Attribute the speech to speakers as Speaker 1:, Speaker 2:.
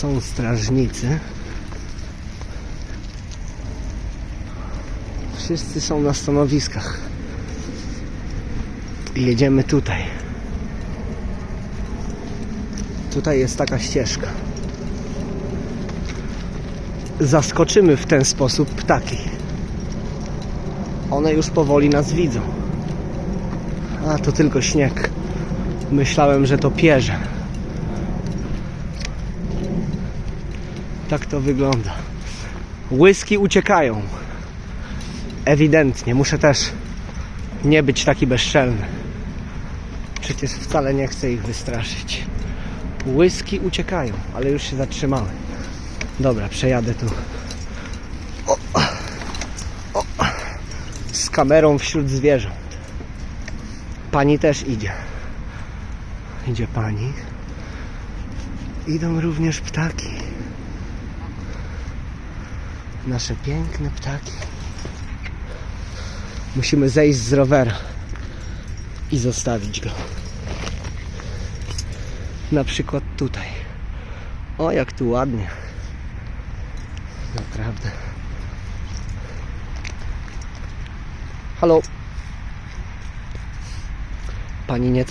Speaker 1: Są strażnicy. Wszyscy są na stanowiskach. I jedziemy tutaj. Tutaj jest taka ścieżka. Zaskoczymy w ten sposób ptaki. One już powoli nas widzą. A to tylko śnieg. Myślałem, że to pierze. Tak to wygląda. Łyski uciekają. Ewidentnie. Muszę też nie być taki bezczelny. Przecież wcale nie chcę ich wystraszyć. Łyski uciekają, ale już się zatrzymały. Dobra, przejadę tu. O, o, z kamerą wśród zwierząt. Pani też idzie. Idzie pani. Idą również ptaki. Nasze piękne ptaki. Musimy zejść z rowera i zostawić go. Na przykład tutaj. O, jak tu ładnie. Naprawdę. Halo. Pani nie